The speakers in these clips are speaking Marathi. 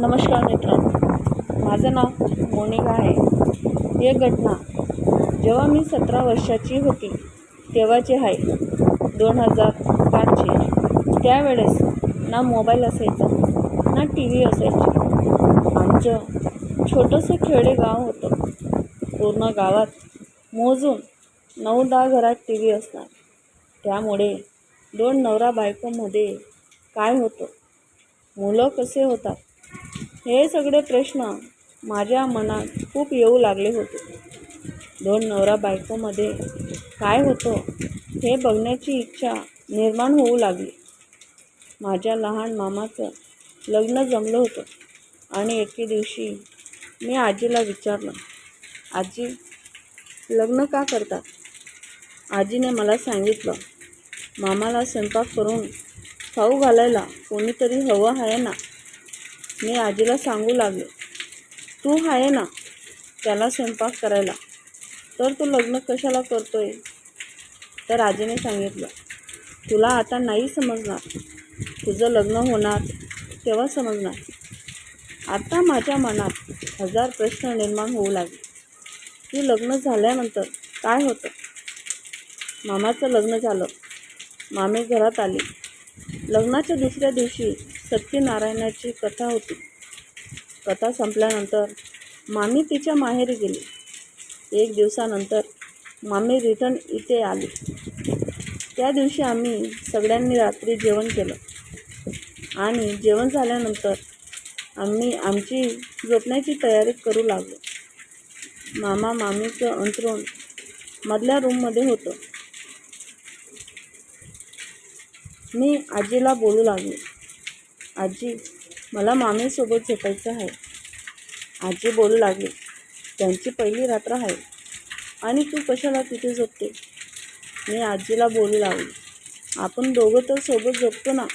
नमस्कार मित्रांनो. माझं नाव मोनिका आहे. ही घटना. जेव्हा मी सतरा वर्षाची होती तेव्हाची आहे. दोन हजार पाचची. त्यावेळेस ना मोबाईल असायचा ना टी व्ही असायची. आमचं छोटंसं खेडेगाव होतं. पूर्ण गावात मोजून नऊ दहा घरात टी व्ही असणार. त्यामुळे दोन नवरा बायकोमध्ये काय होतं? मुलं कसे होतात? हे सगळे प्रश्न माझ्या मनात खूप येऊ लागले होते. दोन नवरा बायकोमध्ये काय होतं हे बघण्याची इच्छा निर्माण होऊ लागली. माझ्या लहान मामाचं लग्न जमलं होतं आणि एके दिवशी मी आजीला विचारलं आजी लग्न का करतात? आजीने मला सांगितलं मामाला स्वयंपाक करून खाऊ घालायला कोणीतरी हवं आहे ना? मी आजीला सांगू लागले. तू आहे ना त्याला स्वयंपाक करायला. तर तू लग्न कशाला करतोय? तर आजीने सांगितलं तुला आता नाही समजणार. तुझं लग्न होणार तेव्हा समजणार. आता माझ्या मनात हजार प्रश्न निर्माण होऊ लागले. की लग्न झाल्यानंतर काय होतं? मामाचं लग्न झालं. मामे घरात आले. लग्नाच्या दुसऱ्या दिवशी सत्यनारायणाची कथा होती. कथा संपल्यानंतर मामी तिच्या माहेरी गेली. एक दिवसानंतर मामी रिटर्न इथे आली. त्या दिवशी आम्ही सगळ्यांनी रात्री जेवण केलं. आणि जेवण झाल्यानंतर आम्ही आमची झोपण्याची तयारी करू लागलो. मामा मामीचं अंतरून मधल्या रूममध्ये होतं. मी आजीला बोलू लागले. आजी मला मामीसोबत झोपायचं आहे. आजी बोलू लागली त्यांची पहिली रात्र आहे आणि तू कशाला तिथे झोपते? मी आजीला बोलू लागली आपण दोघं तर सोबत झोपतो ना?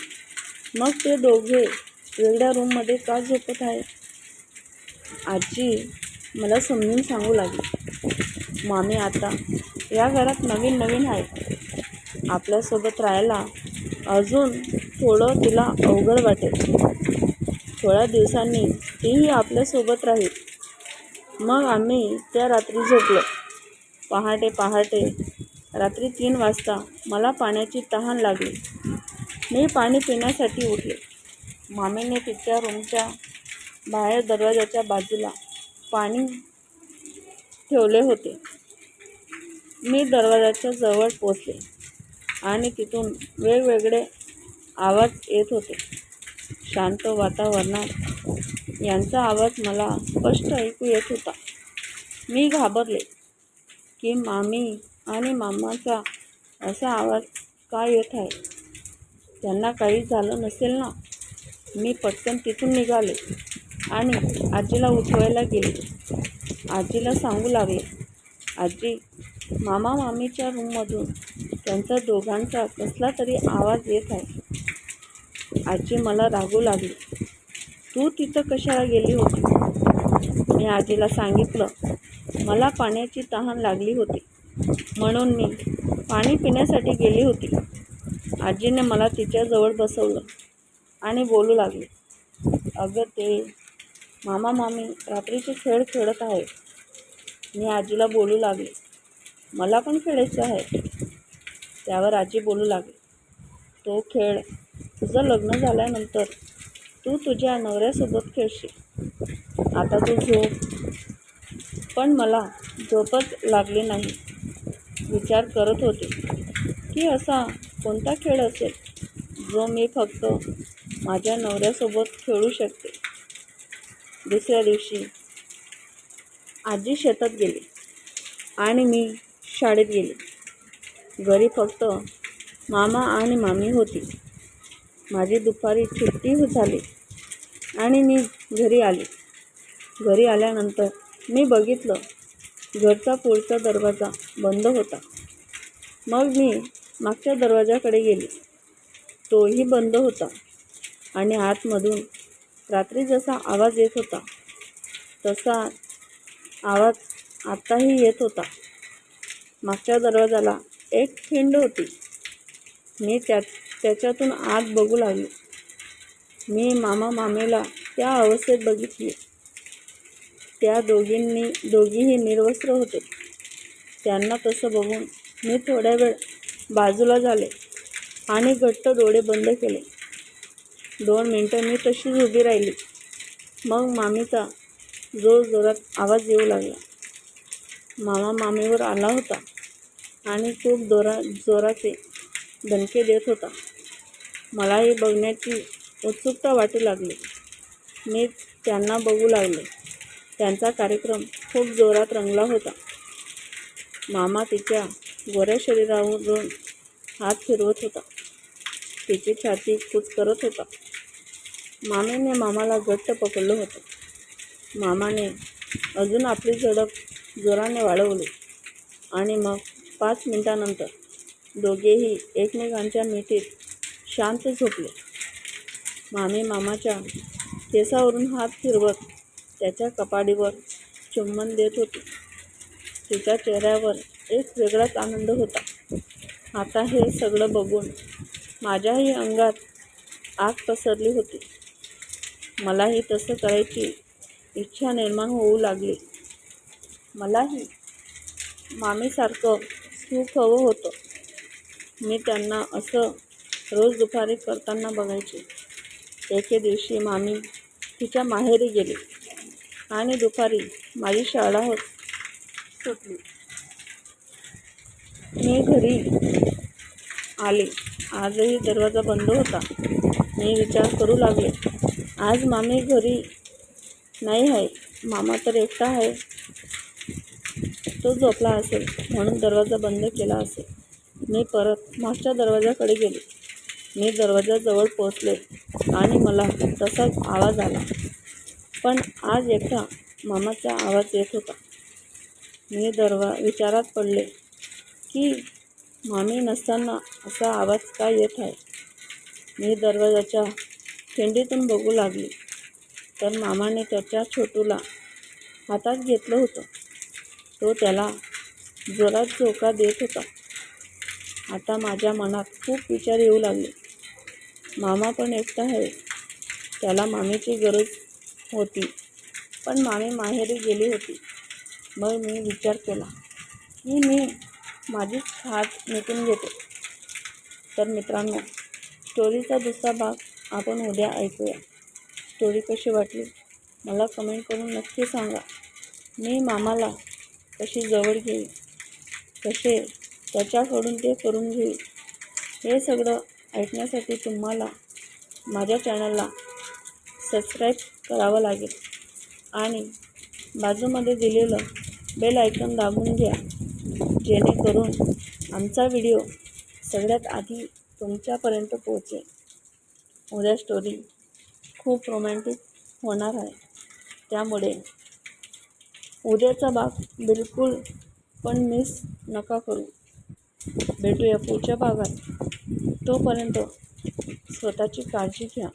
मग ते दोघे वेगळ्या रूममध्ये का झोपत आहे? आजी मला समजून सांगू लागली मामी आता या घरात नवीन नवीन आहे आपल्यासोबत राहायला अजून थोडं तिला अवघड वाटेल. थोड्या दिवसांनी तीही आपल्यासोबत राहील. मग आम्ही त्या रात्री झोपलो. पहाटे पहाटे. रात्री तीन वाजता मला पाण्याची तहान लागली. मी पाणी पिण्यासाठी उठले. मामीने तिच्या रूमच्या बाहेर दरवाजाच्या बाजूला पाणी ठेवले होते. मी दरवाजाच्या जवळ पोचले आणि तिथून वेगवेगळे आवाज येत होते. शांत वातावरणात यांचा आवाज मला स्पष्ट ऐकू येत होता. मी घाबरले की मामी आणि मामाचा असा आवाज का येत आहे? त्यांना काही झालं नसेल ना? मी पटकन तिथून निघाले आणि आजीला उठवायला गेले. आजीला सांगू लागले आजी मामा मामीच्या रूममधून त्यांचा दोघांचा कसला तरी आवाज येत आहे. आजी मला रागू लागली. तू तिथं कशाला गेली होती? मी आजीला सांगितलं. मला पाण्याची तहान लागली होती. म्हणून मी पाणी पिण्यासाठी गेली होती. आजीने मला तिच्याजवळ बसवलं आणि बोलू लागले. अगं ते मामा मामी रात्रीचे खेळ खेळत आहे मी आजीला बोलू लागले. मला पण खेळायचं आहे. त्यावर आजी बोलू लागली. तो खेळ तुझं लग्न झाल्यानंतर तू तुझ्या नवऱ्यासोबत खेळशील. आता तू झोप. पण मला झोपच लागली नाही. विचार करत होते. की असा कोणता खेळ असेल जो मी फक्त माझ्या नवऱ्यासोबत खेळू शकते? दुसऱ्या दिवशी आजी शेतात गेली आणि मी शाळेत गेले. घरी फक्त मामा आणि मामी होती. माझी दुपारी सुट्टी झाली आणि मी घरी आले. घरी आल्यानंतर मी बघितलं घरचा पुढचा दरवाजा बंद होता. मग मी मागच्या दरवाजाकडे गेले. तोही बंद होता आणि आतमधून रात्री जसा आवाज येत होता तसा आवाज आत्ताही येत होता. मागच्या दरवाजाला एक खिंड होती. मी त्यात त्याच्यातून आत बघू लागले. मी मामा मामीला त्या अवस्थेत बघितली. त्या दोघींनी दोघीही निर्वस्त्र होते. त्यांना तसं बघून मी थोड्या वेळ बाजूला झाले आणि घट्ट डोळे बंद केले. दोन मिनटं मी तशीच उभी राहिली. मग मामीचा जोर जोरात आवाज येऊ लागला. मामा मामीवर आला होता आणि खूप दोरा जोराचे दणके देत होता. मलाही बघण्याची उत्सुकता वाटू लागली. मी त्यांना बघू लागले. त्यांचा कार्यक्रम खूप जोरात रंगला होता. मामा तिच्या गोऱ्या शरीरावरून हात फिरवत होता. तिची छाती कूच करत होता. मामीने मामाला घट्ट पकडलं होतं. मामाने अजून आपली झडप जोराने वाढवली आणि मग पाच मिनिटानंतर दोघेही एकमेकांच्या मिठीत शांत झोपले. मामी मामाच्या केसावरून हात फिरवत त्याच्या कपाडीवर चुंबन देत होती. तिच्या चेहऱ्यावर एक वेगळाच आनंद होता. आता हे सगळं बघून माझ्याही अंगात आग पसरली होती. मलाही तसं करायची इच्छा निर्माण होऊ लागली. मलाही मामीसारखं सुख हवं होतं. मी त्यांना असं रोज दुपारी करताना बघायचे. एके दिवशी मामी तिच्या माहेरी गेली आणि दुपारी माझी शाळा होत सुटली. मी घरी आले. आजही दरवाजा बंद होता. मी विचार करू लागले. आज मामी घरी नाही आहे. मामा तर एकटा आहे. तो झोपला असेल म्हणून दरवाजा बंद केला असेल. मी परत मागच्या दरवाजाकडे गेले. मी दरवाजाजवळ पोचले आणि मला तसाच आवाज आला. पण आज एकटा मामाचा आवाज येत होता. मी दरवा विचारात पडले की मामी नसताना असा आवाज का येत आहे? मी दरवाजाच्या खिंडीतून बघू लागली. तर मामाने त्याच्या छोटूला हातात घेतलं होतं. तो त्याला जोरात झोका देत होता. आता माझ्या मनात खूप विचार येऊ लागले. मामा पण एकटा आहे. त्याला मामीची गरज होती. पण मामी माहेरी गेली होती. मग मी विचार केला की मी माझीच हात मिटून घेते. तर मित्रांनो स्टोरीचा दुसरा भाग आपण उद्या ऐकूया. स्टोरी कशी वाटली? मला कमेंट करून नक्की सांगा. मी मामाला कशी जवळ घेईल कसे त्याच्याकडून ते करून घेईल. हे सगळं ऐकण्यासाठी तुम्हाला माझ्या चॅनलला सबस्क्राईब करावं लागेल. आणि बाजूमध्ये दिलेलं बेल आयकन दाबून घ्या जेणेकरून आमचा व्हिडिओ सगळ्यात आधी तुमच्यापर्यंत पोहोचेल. उद्या स्टोरी खूप रोमॅन्टिक होणार आहे. त्यामुळे उद्याचा भाग बिलकुल पण मिस नका करू. भेटूया पुढच्या भागात. तोपर्यंत स्वतःची काळजी घ्या.